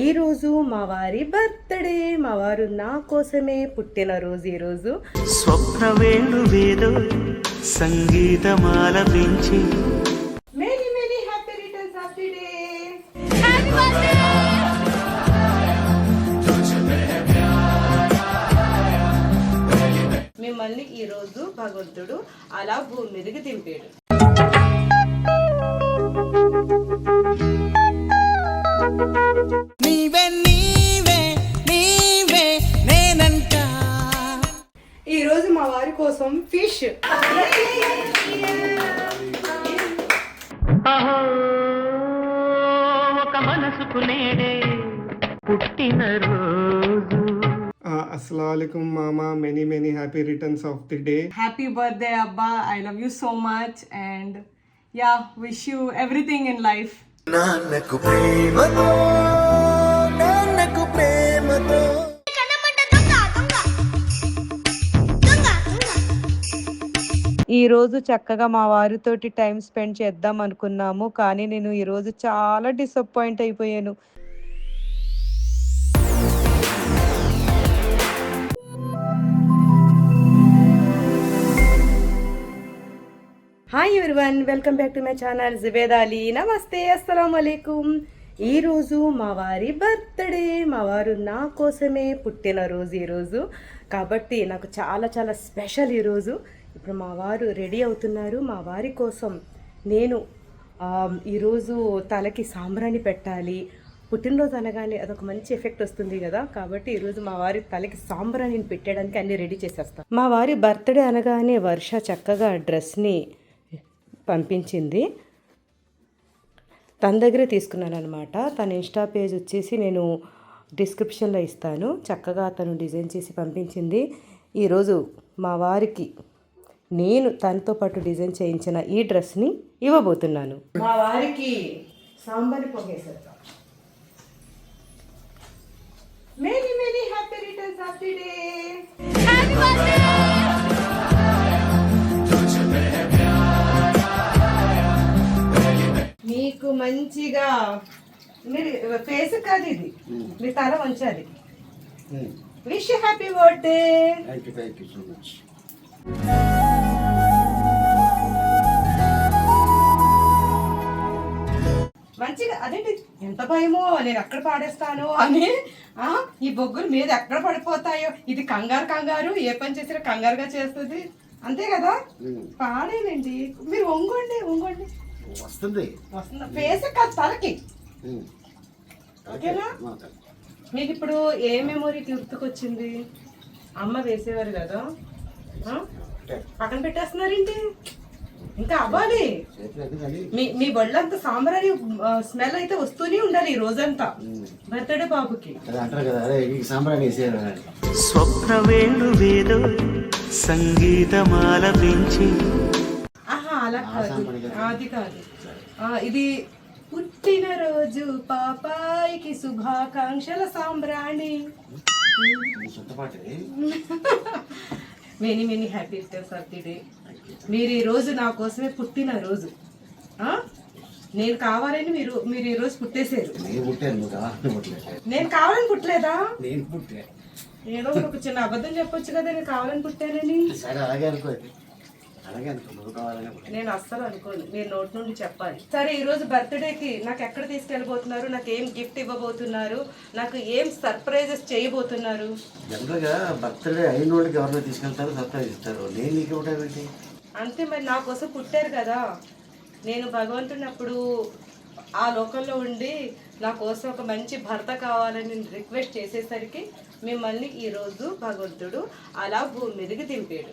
ఈరోజు మా వారి బర్త్డే. మా వారు నా కోసమే పుట్టినరోజు ఈరోజు. స్వప్న వేణువేదో సంగీతమాలపించి many many happy returns of the day మిమ్మల్ని ఈ రోజు భగవంతుడు అలా భూమి మీదకి దింపాడు. నీవే నీవే నీవే నేనంట ఈ రోజు మా వారి కోసం ఫిష్ అహో ఒక మనసుకు నేడే పుట్టినరోజు Assalamualaikum mama many many happy returns of the day happy birthday abba i love you so much and yeah wish you everything in life Nannaku Prematho Nannaku Prematho. ఈ రోజు చక్కగా మా వారితోటి టైం స్పెండ్ చేద్దాం అనుకున్నాము కానీ నేను ఈరోజు చాలా డిసప్పాయింట్ అయిపోయాను. Hi everyone welcome back to my channel Zubeda Ali నమస్తే అస్సలం అలైకుం ఈరోజు మా వారి బర్త్డే మా వారు నా కోసమే పుట్టినరోజు ఈరోజు కాబట్టి నాకు చాలా చాలా స్పెషల్ ఈరోజు ఇప్పుడు మా వారు రెడీ అవుతున్నారు. మా వారి కోసం నేను ఈరోజు తలకి సాంబ్రాణి పెట్టాలి. పుట్టినరోజు అనగానే అదొక మంచి ఎఫెక్ట్ వస్తుంది కదా. కాబట్టి ఈరోజు మా వారి తలకి సాంబ్రాణిని పెట్టడానికి అన్ని రెడీ చేసేస్తాం. మా వారి బర్త్డే అనగానే వర్ష చక్కగా డ్రెస్ని పంపించింది. తన దగ్గరే తీసుకున్నాను అనమాట తన ఇన్స్టా పేజ్ వచ్చేసి నేను డిస్క్రిప్షన్లో ఇస్తాను. చక్కగా తను డిజైన్ చేసి పంపించింది. ఈరోజు మా వారికి నేను తనతో పాటు డిజైన్ చేయించిన ఈ డ్రెస్ని ఇవ్వబోతున్నాను. మా వారికి sambar పొగేసేద్దాం many many happy returns of the day happy birthday మీకు మంచిగా మీరు ఫేస్ కాదు ఇది. మీ తల వంచాలి విష్ హ్యాపీ బర్త్డే much. మంచిగా అదేంటి ఎంత భయమో నేను ఎక్కడ పాడేస్తాను అని ఆ, ఈ బొగ్గులు మీద ఎక్కడ పడిపోతాయో ఇది కంగారు కంగారు ఏ పని చేసినా కంగారుగా చేస్తుంది. అంతే కదా? పాడేనండి మీరు ఒంగోండి ఒంగోండి వస్తుంది. ఫేస్ తలకి. ఓకేనా. మీకు ఇప్పుడు ఏ మెమొరీ గుర్తుకొచ్చింది? అమ్మ వేసేవారు కదా? పక్కన పెట్టేస్తున్నారేంటి? ఇంకా అవ్వాలి. మీ మీ బొళ్ళంతా సాంబ్రాణి స్మెల్ అయితే వస్తూనే ఉండాలి ఈ రోజంతా. బర్త్డే బాబుకి. స్వప్న వేణువేదో సంగీతమాలపించి ఆహా అలా కాదు. అది కాదు. ఆ, ఇది పుట్టినరోజు పాపాయికి శుభాకాంక్షల సాంబ్రాణి. Many many happy returns of the day. మీరు ఈ రోజు నా కోసమే పుట్టిన రోజు. ఆ? నేను కావాలని మీరు మీరు ఈ రోజు పుట్టేశారు. నేను కావాలని పుట్టలేదు. నేను కావాలని పుట్టలేదా? నేను పుట్టే ఏదో ఒక చిన్న అబద్ధం చెప్పొచ్చు కదా నేను కావాలని పుట్టానని. సరే అలాగే అనుకో నేను అస్సలు అనుకోను మీరు నోటి నుండి చెప్పాలి. సరే ఈ రోజు బర్త్డేకి నాకు ఎక్కడ తీసుకెళ్ళబోతున్నారు? నాకు ఏం గిఫ్ట్ ఇవ్వబోతున్నారు? నాకు ఏం సర్ప్రైజెస్ చేయబోతున్నారు? జనరల్గా బర్త్డే అయిన వాళ్ళకి ఎవరైనా తీసుకెళ్తారో సర్ప్రైజ్ ఇస్తారు. నేను నీకు ఇవ్వటం అంతే మరి నా కోసం పుట్టారు కదా. నేను భగవంతుని అప్పుడు ఆ లోకంలో ఉండి నా కోసం ఒక మంచి భర్త కావాలని రిక్వెస్ట్ చేసేసరికి మిమ్మల్ని ఈరోజు భగవంతుడు అలా భూమి మీదకి దింపాడు.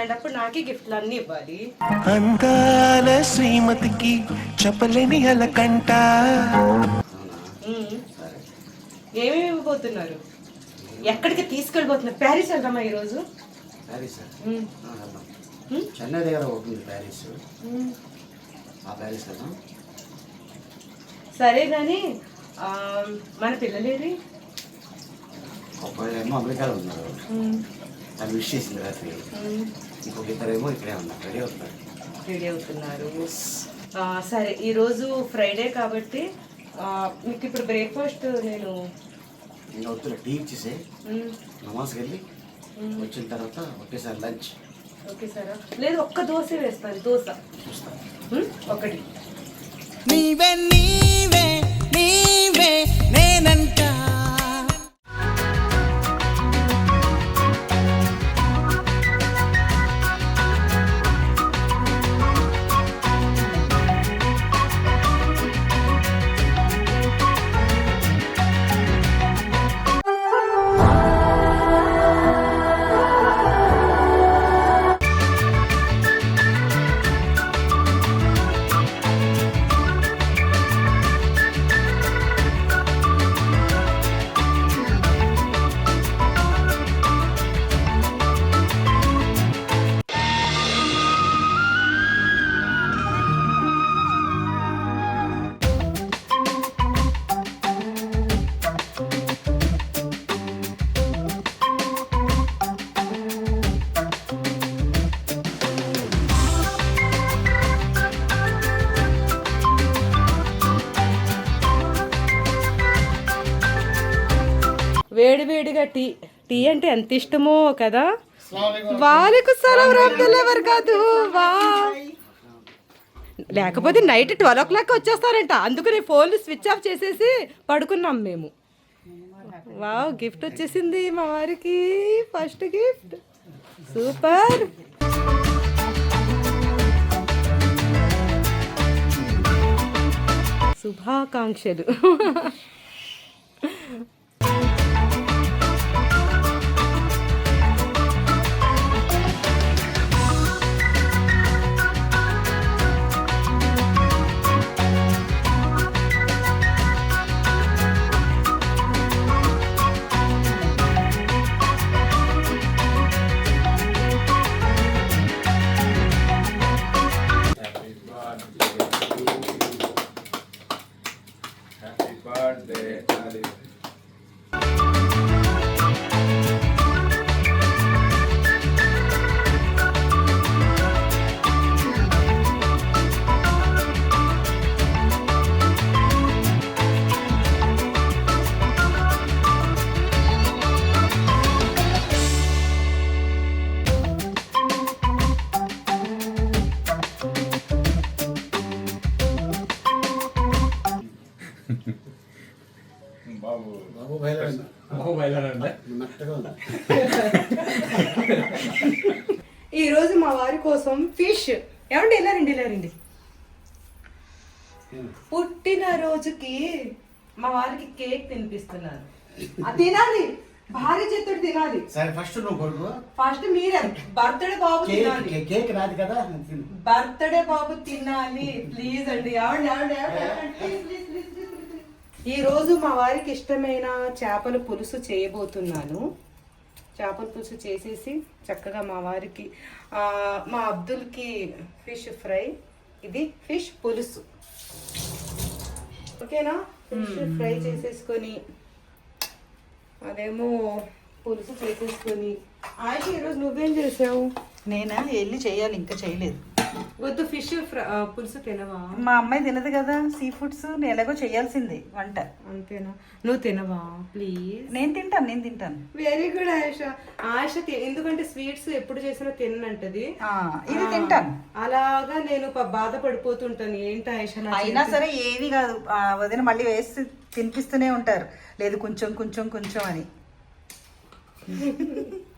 అలాంటప్పుడు నాకే గిఫ్ట్లు అన్నీ ఇవ్వాలి. అందాల శ్రీమతికి చెప్పలేని అలకంట. మ్మ్. ఏమేమి ఇవ్వబోతున్నారు? ఎక్కడికి తీసుకెళ్ళిపోతున్నారు ప్యారిస్ వెళ్దామా ఈరోజు? ప్యారిస్ చెన్నై దగ్గర ఒకటి ఉంది ప్యారిస్. ఆ ప్యారిస్ వెళ్దాం. సరే కానీ ఆ, మన పిల్లలేది ఒకళ్ళేమో అమెరికాలో ఉన్నారు. తను విష్ చేసింది రాత్రి. ఇంకొక ఇద్దరేమో ఇక్కడే ఉన్నారు రెడీ అవుతారు రెడీ అవుతున్నారు. ఆ, సరే ఈరోజు ఫ్రైడే కాబట్టి ఆ, మీకు ఇప్పుడు బ్రేక్ఫాస్ట్ నేను ఇంకా వద్దులే టీ ఇచ్చేసే. నమాజ్కి వెళ్ళి వచ్చిన తర్వాత ఒకేసారి లంచ్. ఓకే సారా. లేదు ఒక్క దోశ వేస్తాను దోశ. ఒకటి. నీవే నీవే నీవే నేనంట. వేడి వేడిగా టీ టీ అంటే ఎంత ఇష్టమో కదా? వాళ్ళకు సలం ఎవరు కాదు? వా. లేకపోతే నైట్ ట్వెల్వ్ ఓ క్లాక్ వచ్చేస్తారంట. అందుకని ఫోన్లు స్విచ్ ఆఫ్ చేసేసి పడుకున్నాం మేము. వావ్ గిఫ్ట్ వచ్చేసింది మా వారికి. First gift. సూపర్. శుభాకాంక్షలు. పుట్టిన రోజుకి మా వారికి కేక్ తినిపిస్తున్నాను ఆ, తినాలి. భార్య చేతుడు తినాలి. సరే ఫస్ట్ నువ్వు కొడుకు ఫస్ట్ మీరే. బర్త్డే బాబు తినాలి. కేక్ రాదు కదా. బర్త్డే బాబు తినాలి. ప్లీజ్ అండి. ఆవిడ ఈ రోజు మా వారికి ఇష్టమైన చేపల పులుసు చేయబోతున్నాను. చేపల పులుసు చేసేసి చక్కగా మా వారికి ఆ, మా అబ్దుల్కి ఫిష్ ఫ్రై. ఇది ఫిష్ పులుసు. ఓకేనా? ఫిష్ ఫ్రై చేసేసుకొని అదేమో పులుసు చేసేసుకొని. ఆయుష ఈరోజు నువ్వేం చేసావు? నేనా? వెళ్ళి చేయాలి ఇంకా చేయలేదు. వద్దు ఫిష్ పులుసు తినవా? మా అమ్మాయి తినదు కదా సీ ఫుడ్స్ నేను ఎలాగో చేయాల్సిందే వంట. అంతేనా? నువ్వు తినవా? ప్లీజ్ నేను తింటాను నేను తింటాను. వెరీ గుడ్ ఆయుష ఆయుష ఎందుకంటే స్వీట్స్ ఎప్పుడు చేసినా తినంటది ఇది తింటాను. అలాగా నేను బాధపడిపోతుంటాను. ఏంటి ఆయుష అయినా సరే ఏవి కాదు. వదిన మళ్ళీ వేసి తినిపిస్తూనే ఉంటారు. లేదు కొంచెం కొంచెం కొంచెం అని.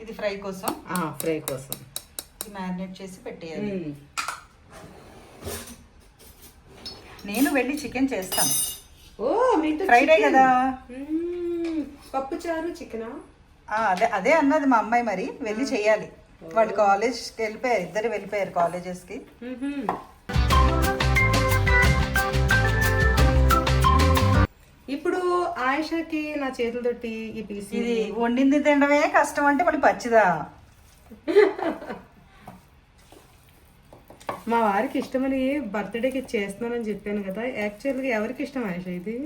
ఇది ఫ్రై కోసం. ఫ్రై కోసం. ఇది మ్యారినేట్ చేసి పెట్టేయాలి. నేను వెళ్ళి చికెన్ చేస్తాను. ఓ మీతో ఫ్రైడే. కదా. పప్పు చారు చికెనా? అదే అదే అన్నది మా అమ్మాయి మరి. వెళ్ళి చేయాలి. వాళ్ళు కాలేజ్కి వెళ్ళిపోయారు ఇద్దరు వెళ్ళిపోయారు కాలేజెస్కి ఇప్పుడు ఆయిషాకి నా చేతులతోటి ఈ పీస్ ఇది వండింది తినడమే కష్టం అంటే మళ్ళీ పచ్చిదా? మా వారికి ఇష్టమని బర్త్డేకి చేస్తున్నానని చెప్పాను కదా యాక్చువల్గా ఎవరికి ఇష్టం ఆయిషా ఇది?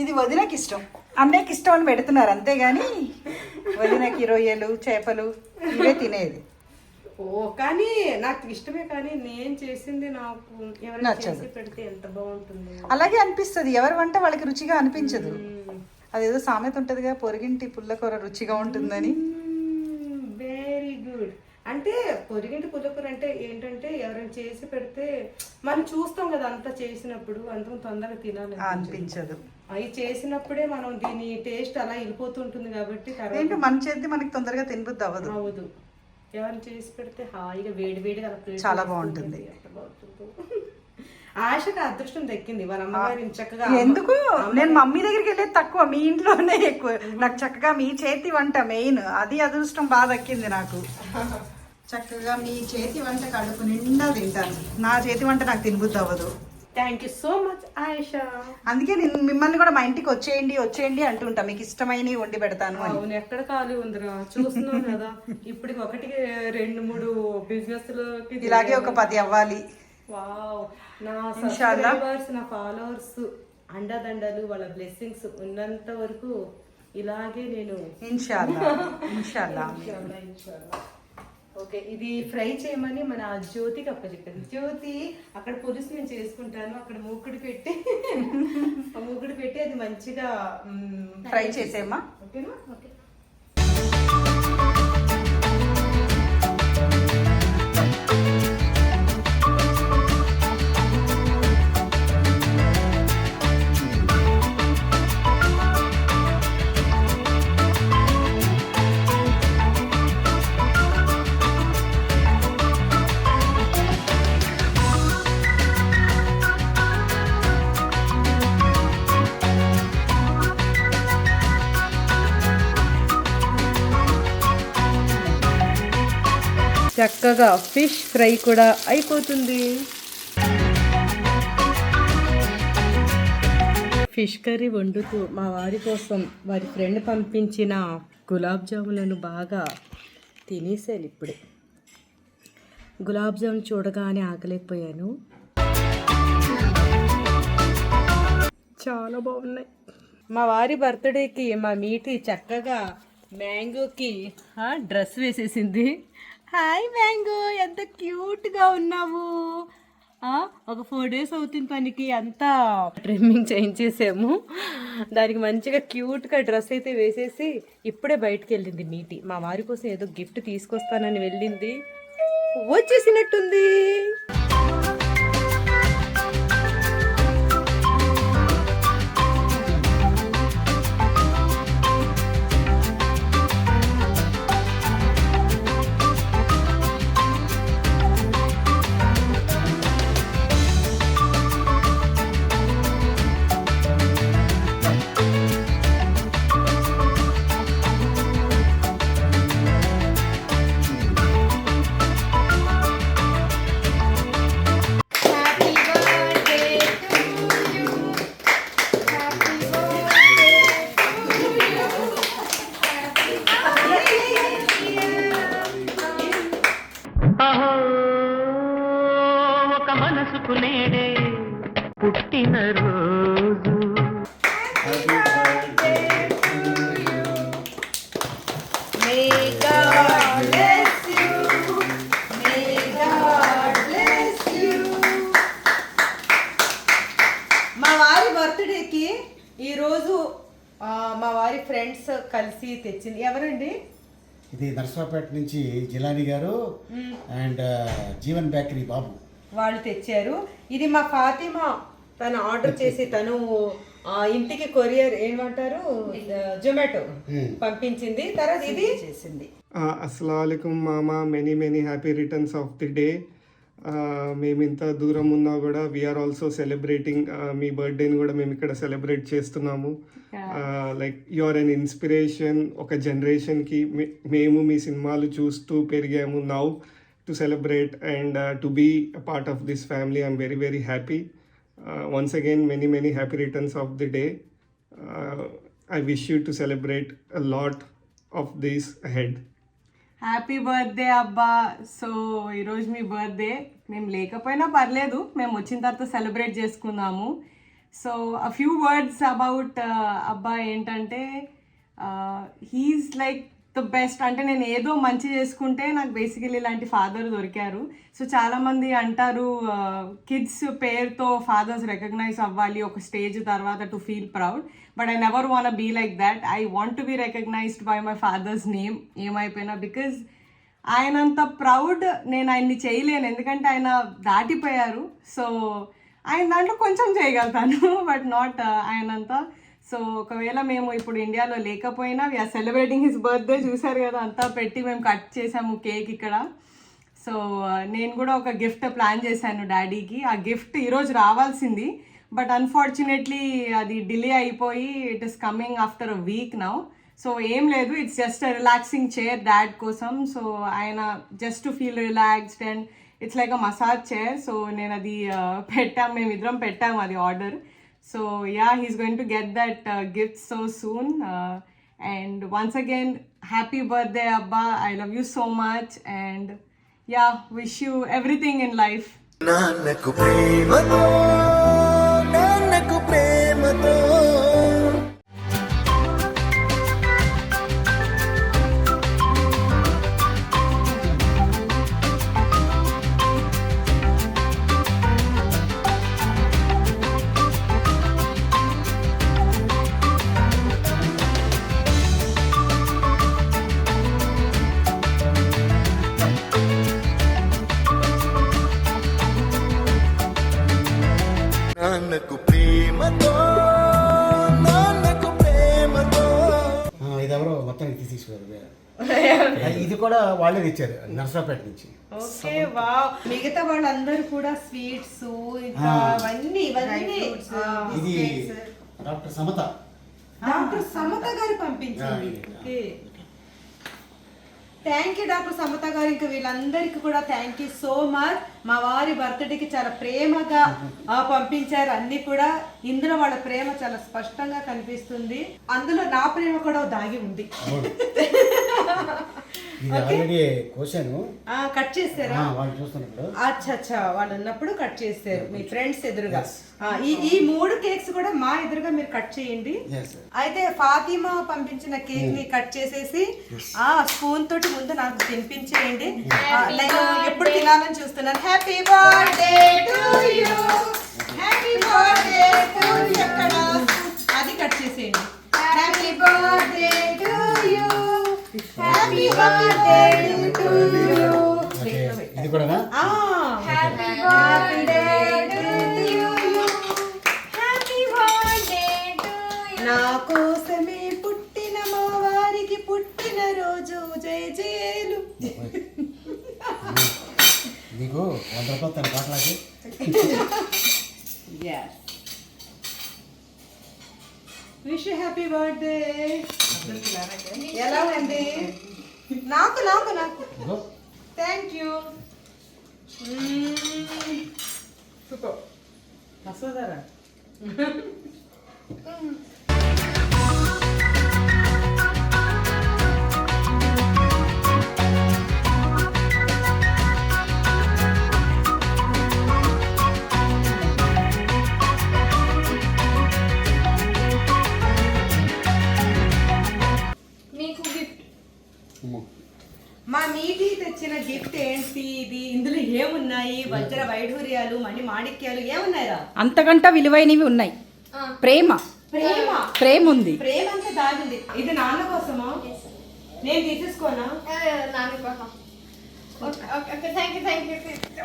ఇది వదినకి ఇష్టం. అన్నయ్యకి ఇష్టం అని పెడుతున్నారు అంతేగాని వదినకి రొయ్యలు చేపలు ఇవే తినేది. ఓ కానీ నాకు ఇష్టమే కానీ నేను చేసింది నాకు ఎవరైనా. చేసి పెడితే ఎంత బాగుంటుంది? అలాగే అనిపిస్తుంది. ఎవరి వంట వాళ్ళకి రుచిగా అనిపించదు. అదేదో సామెత ఉంటుందిగా పొరిగింటి పుల్లకూర రుచిగా ఉంటుందని. వెరీ గుడ్ అంటే పొరిగింటి పుల్లకూర అంటే ఏంటంటే ఎవరైనా చేసి పెడితే మనం చూస్తాం కదా అంతా చేసినప్పుడు అంత తొందరగా తినాలి అనిపించదు. అవి చేసినప్పుడే మనం దీని టేస్ట్ అలా వెళ్ళిపోతుంటుంది కాబట్టి ఏంటో మన చేతి మనకి తొందరగా తినబుద్ధి అవ్వదు. అవదు ఎవరైనా చేసి పెడితే హాయిగా వేడి వేడిగా చాలా బాగుంటుంది. ఆశకు అదృష్టం దక్కింది. వాళ్ళ అమ్మగారిని చక్కగా ఎందుకు? నేను మమ్మీ దగ్గరికి వెళ్ళేది తక్కువ. మీ ఇంట్లోనే ఎక్కువ. నాకు చక్కగా మీ చేతి వంట మెయిన్. అది అదృష్టం బాగా దక్కింది నాకు. చక్కగా మీ చేతి వంట కడుపు నిండా తింటాను. నా చేతి వంట నాకు తినబుద్ధి అవ్వదు. Thank you so much Ayesha అందుకే నేను మిమ్మల్ని కూడా మా ఇంటికి వచ్చేయండి వచ్చేయండి అంటుంటా. మీకు ఇష్టమైనవి వండి పెడతాను అవును ఎక్కడ ఖాళీ ఉందిరా? చూస్తున్నాం కదా. ఇప్పటికి ఒకటికి రెండు మూడు బిజినెస్ ఇలాగే ఒక పది అవ్వాలి. వావ్ నా. సబ్స్క్రైబర్స్ నా ఫాలోవర్స్ అండదండలు వాళ్ళ బ్లెస్సింగ్స్ ఉన్నంత వరకు ఇలాగే నేను ఇన్షాల్లా. ఇన్షాల్లా. ఇన్షాల్లా, ఇన్షాల్లా. ఓకే ఇది ఫ్రై చేయమని మన జ్యోతికి అప్పచెప్పాను జ్యోతి అక్కడ పులుసు నేను చేసుకుంటాను అక్కడ మూకుడు పెట్టి మూకుడు పెట్టి అది మంచిగా ఫ్రై చేసేమ్మా ఓకేనా? ఓకే. చక్కగా ఫిష్ ఫ్రై కూడా అయిపోతుంది. ఫిష్ కర్రీ వండుతూ మా వారి కోసం వారి ఫ్రెండ్ పంపించిన గులాబ్ జాములను బాగా తినేసాను ఇప్పుడు. గులాబ్ జామున్ చూడగానే ఆకలేకపోయాను. చాలా బాగున్నాయి. మా వారి బర్త్డేకి మా మీటి చక్కగా మ్యాంగోకి డ్రెస్ వేసేసింది. హాయ్ మ్యాంగో ఎంత క్యూట్గా ఉన్నావు? ఒక ఫోర్ డేస్ అవుతుంది తనకి అంతా ట్రిమ్మింగ్ చేయించేసాము. దానికి మంచిగా క్యూట్గా డ్రెస్ అయితే వేసేసి ఇప్పుడే బయటకు వెళ్ళింది మీటి మా వారి కోసం ఏదో గిఫ్ట్ తీసుకొస్తానని వెళ్ళింది. వచ్చేసినట్టుంది. ఇది నర్సరావుపేట నుంచి జిలాని గారు అండ్ జీవన్ బేకరీ బాబు. వాళ్ళు తెచ్చారు. ఇది మా ఫాతిమా తను ఆర్డర్ చేసి తను ఆ, ఇంటికి కొరియర్ ఏమంటారు? జొమాటో పంపించింది. తర్వాత ఇది చేసింది Assalamualaikum, Mama. Many, many happy returns of the day. మేము ఇంత దూరం ఉన్నా కూడా వీఆర్ ఆల్సో సెలబ్రేటింగ్ మీ బర్త్డేని కూడా మేము ఇక్కడ సెలబ్రేట్ చేస్తున్నాము. Like you are an inspiration ఒక జనరేషన్కి మేము మీ సినిమాలు చూస్తూ పెరిగాము now to celebrate and to be part of this family I'm very very happy once again many many happy returns of the day I wish you to celebrate a lot of this head happy birthday అబ్బా. So ఈరోజు మీ birthday మేము లేకపోయినా పర్లేదు మేము వచ్చిన తర్వాత celebrate చేసుకుందాము. So a few words about అబ్బా ఏంటంటే uh, he's like the best. అంటే నేను ఏదో మంచి చేసుకుంటే నాకు బేసికలీ ఇలాంటి ఫాదర్ దొరికారు. సో చాలామంది అంటారు కిడ్స్ పేరుతో ఫాదర్స్ రికగ్నైజ్ అవ్వాలి ఒక స్టేజ్ తర్వాత to feel proud but I never want be like that I want to be recognised by my father's name ఏమైపోయినా బికాజ్ ఆయనంత ప్రౌడ్ నేను ఆయన్ని చేయలేను. ఎందుకంటే ఆయన దాటిపోయారు. సో ఆయన దాంట్లో కొంచెం చేయగలుగుతాను. బట్ నాట్ ఆయనంతా సో ఒకవేళ మేము ఇప్పుడు ఇండియాలో లేకపోయినా వీఆర్ సెలబ్రేటింగ్ హిస్ బర్త్డే చూసారు కదా అంతా పెట్టి మేము కట్ చేసాము కేక్ ఇక్కడ. సో uh, నేను కూడా ఒక గిఫ్ట్ ప్లాన్ చేశాను డాడీకి ఆ గిఫ్ట్ ఈరోజు రావాల్సింది బట్ అన్ఫార్చునేట్లీ అది డిలే అయిపోయి it is coming after a week now so ఏం లేదు it's just relaxing chair dad కోసం. సో ఆయన just to feel relaxed and it's like a massage chair so నేను అది uh, పెట్టాం మేము ఇద్దరం పెట్టాము అది order So yeah, he's going to get that uh, gift so soon. Uh, and once again, happy birthday, Abba. I love you so much. And yeah, wish you everything in life. Nannaku Prematho Nannaku Prematho. ఆ, ఇదెవరో మొత్తానికి తీసి తీసుకున్నారు ఇది కూడా వాళ్ళే తెచ్చారు నర్సరాపేట నుంచి. Okay wow. మిగతా వాళ్ళందరూ కూడా స్వీట్స్ ఇంకా అవన్నీ ఇవన్నీ. ఇది డాక్టర్ సమత. డాక్టర్ సమత గారు పంపించింది okay. Thank you doctor Samatha గారు. ఇంకా వీళ్ళందరికీ కూడా థ్యాంక్ యూ సో మచ్ మా వారి బర్త్డేకి చాలా ప్రేమగా పంపించారు. అన్ని కూడా ఇందులో వాళ్ళ ప్రేమ చాలా స్పష్టంగా కనిపిస్తుంది. అందులో నా ప్రేమ కూడా దాగి ఉంది. కట్ చేస్తారా అచ్చా అచ్చా. వాళ్ళు ఉన్నప్పుడు కట్ చేస్తారు మీ ఫ్రెండ్స్ ఎదురుగా. ఈ ఈ మూడు కేక్స్ కూడా మా ఎదురుగా మీరు కట్ చేయండి. అయితే ఫాతిమా పంపించిన కేక్ని కట్ చేసేసి ఆ స్పూన్ తోటి ముందు నాకు తినిపించేయండి. ఆ, నేను ఎప్పుడు తినాలని చూస్తున్నాను. Happy birthday to you happy birthday to ఎక్కడ? అది కట్ చేసేయండి. Happy birthday to you happy birthday to you ఇది కూడానా happy birthday to you happy birthday to నా కోసమే పుట్టిన మా వారికి పుట్టిన రోజు. జయ జయలు. నీకు వంద రూపాయలు తన పాటలకి విష్ హ్యాపీ బర్త్డే ఎలా ఉంది నాకు నాకు నాకు. Thank you super. మసోదరా మా మీటి తెచ్చిన గిఫ్ట్ ఏంటి ఇది? ఇందులో ఏమున్నాయి? వజ్ర వైఢూర్యాలు మణి మాణిక్యాలు ఏమున్నాయిరా అంతకంటే విలువైనవి ఉన్నాయి. ప్రేమ ప్రేమ. ప్రేమ. ఉంది ప్రేమ అంతా దాగింది. ఇది నాన్న కోసమా? నేను తీసేసుకోనా? నాన్న కోసం. Okay okay thank you thank you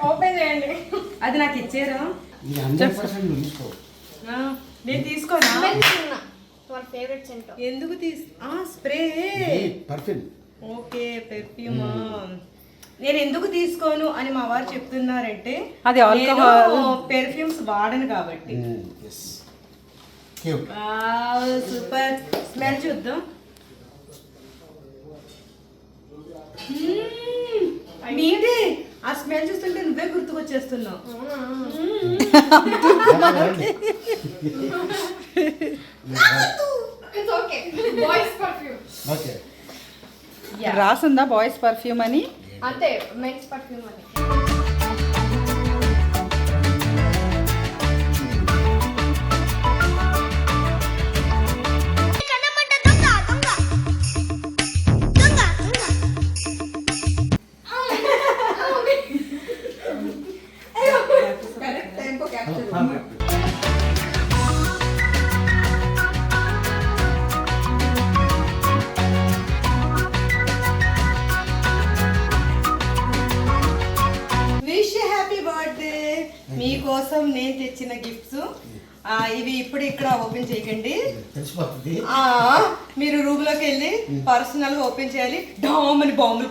open చేయండి. అది నాకు ఇచ్చారా? నేను తీసుకోనా? ఎందుకు తీసు? ఆ స్ప్రే. పర్ఫ్యూమ్ ఓకే పెర్ఫ్యూమా నేను ఎందుకు తీసుకోను అని మా వారు చెప్తున్నారంటే అది alcohol. పెర్ఫ్యూమ్స్ వాడను కాబట్టి. సూపర్ స్మెల్ చూద్దాం. నీది. ఆ స్మెల్ చూస్తుంటే నువ్వే గుర్తుకొచ్చేస్తున్నావు. ఓకే రాసుందా బాయ్స్ పర్ఫ్యూమ్ అని? అంతే మెన్స్ పర్ఫ్యూమ్ అని.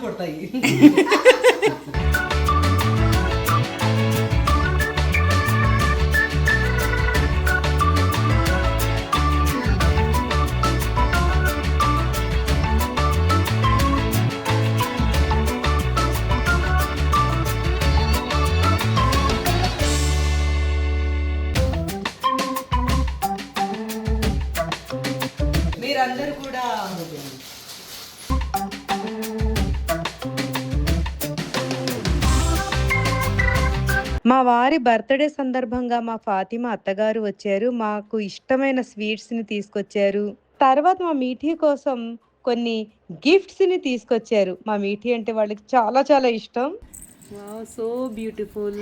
డామ్ అని బాంబులు కొడతాయి మీరందరూ కూడా మా వారి బర్త్డే సందర్భంగా మా ఫాతిమా అత్తగారు వచ్చారు. మాకు ఇష్టమైన స్వీట్స్ని తీసుకొచ్చారు. తర్వాత మా మీఠీ కోసం కొన్ని గిఫ్ట్స్ని తీసుకొచ్చారు. మా మీఠీ అంటే వాళ్ళకి చాలా చాలా ఇష్టం. సో బ్యూటిఫుల్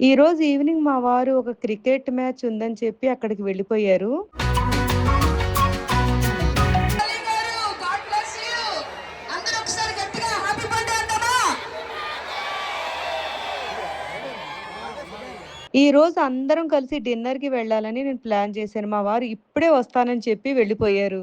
ఈ రోజు ఈవినింగ్ మా వారు ఒక క్రికెట్ మ్యాచ్ ఉందని చెప్పి అక్కడికి వెళ్ళిపోయారు. ఈ రోజు అందరం కలిసి డిన్నర్కి వెళ్ళాలని నేను ప్లాన్ చేశాను. మా వారు ఇప్పుడే వస్తానని చెప్పి వెళ్ళిపోయారు.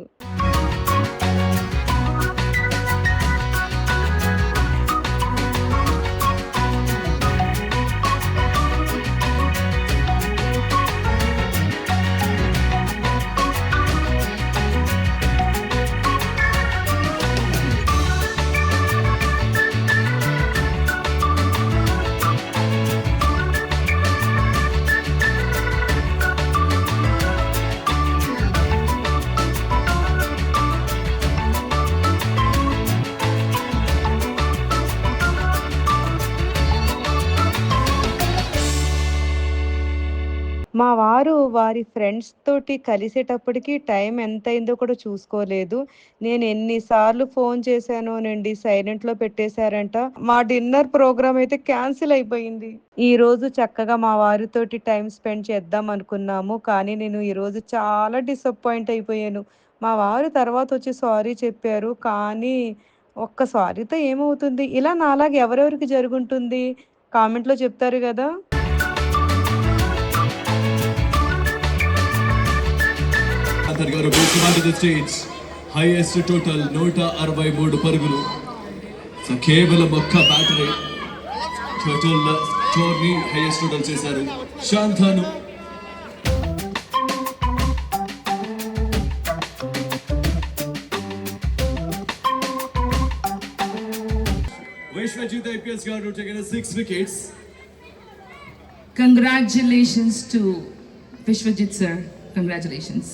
మా వారు వారి ఫ్రెండ్స్ తోటి కలిసేటప్పటికి టైం ఎంత అయిందో కూడా చూసుకోలేదు. నేను ఎన్నిసార్లు ఫోన్ చేశానోనండి సైలెంట్లో పెట్టేశారంట. మా డిన్నర్ ప్రోగ్రామ్ అయితే క్యాన్సిల్ అయిపోయింది. ఈ రోజు చక్కగా మా వారితోటి టైం స్పెండ్ చేద్దాం అనుకున్నాము. కానీ నేను ఈరోజు చాలా డిసప్పాయింట్ అయిపోయాను. మా వారు తర్వాత వచ్చి సారీ చెప్పారు. కానీ ఒక్క సారీతో ఏమవుతుంది? ఇలా నాలాగా ఎవరెవరికి జరుగుంటుంది? కామెంట్లో చెప్తారు కదా. ఖాదర్ గారు welcome the stage highest total నూట అరవై మూడు పరుగులు సో కేవలం ఒక్క బ్యాటరీ టోటల్ స్కోర్ని హైయెస్ట్ టోటల్ చేశారు శాంతాను విశ్వజిత్ ఐపీఎస్ గారు taken six wickets Congratulations to Vishwajit sir. Congratulations.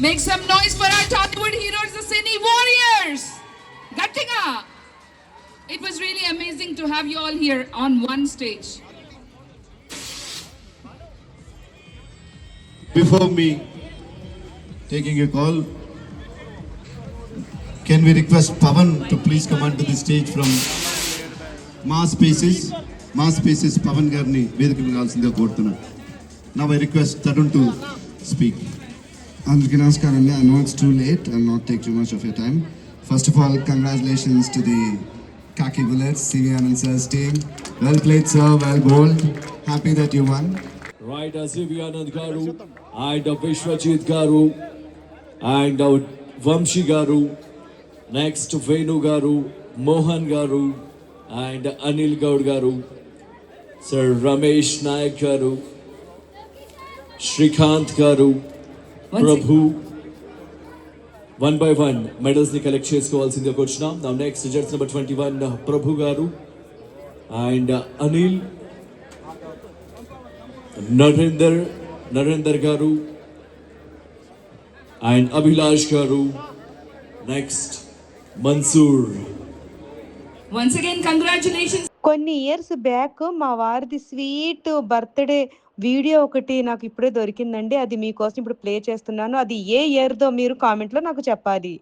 Make some noise for our Tollywood heroes, the Cine Warriors! Gattinga! It was really amazing to have you all here on one stage. Before me, taking a call. Can we request Pavan to please come onto the stage from Mass Spaces? Mass Spaces Pavan గారిని వేదిక మీద కావాల్సిందిగా కోరుతున్నాను Now I request Tarun to speak. Andhra Kinas Karanya, I know it's too late. I'll not take too much of your time. First of all, congratulations to the Khaki Bullets, CV Anand team. Well played, sir. Well bowled. Happy that you won. Right, CV Anand Garu and Vishwajit Garu and Vamshi Garu. Next, Venu Garu, Mohan Garu and Anil Gaur Garu. Sir Ramesh Nayak Garu. Shrikant Garu. Prabhu. One by one మెడల్స్ని collect చేసుకోవాల్సిందిగా వచ్చినాం నా next judges number twenty one Prabhu గారు and Anil Narender Narender గారు and Abhilash గారు next Mansoor Once again, congratulations. కొన్ని years back మా వారిది sweet birthday video ఒకటి నాకు ఇప్పుడే దొరికిందండి. అది మీకోసం ఇప్పుడు ప్లే చేస్తున్నాను. అది ఏ ఇయర్దో మీరు కామెంట్లో నాకు చెప్పాలి.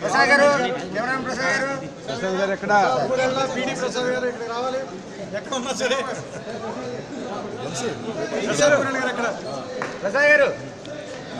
ప్రసాద్ గారు ఎవరైనా ప్రసాద్ గారు. ప్రసాద్ గారు ఎక్కడ? పీడి ప్రసాద్ గారు ఇక్కడ రావాలి. ఎక్కడ ఉన్నా సరే ప్రసాద్ గారు.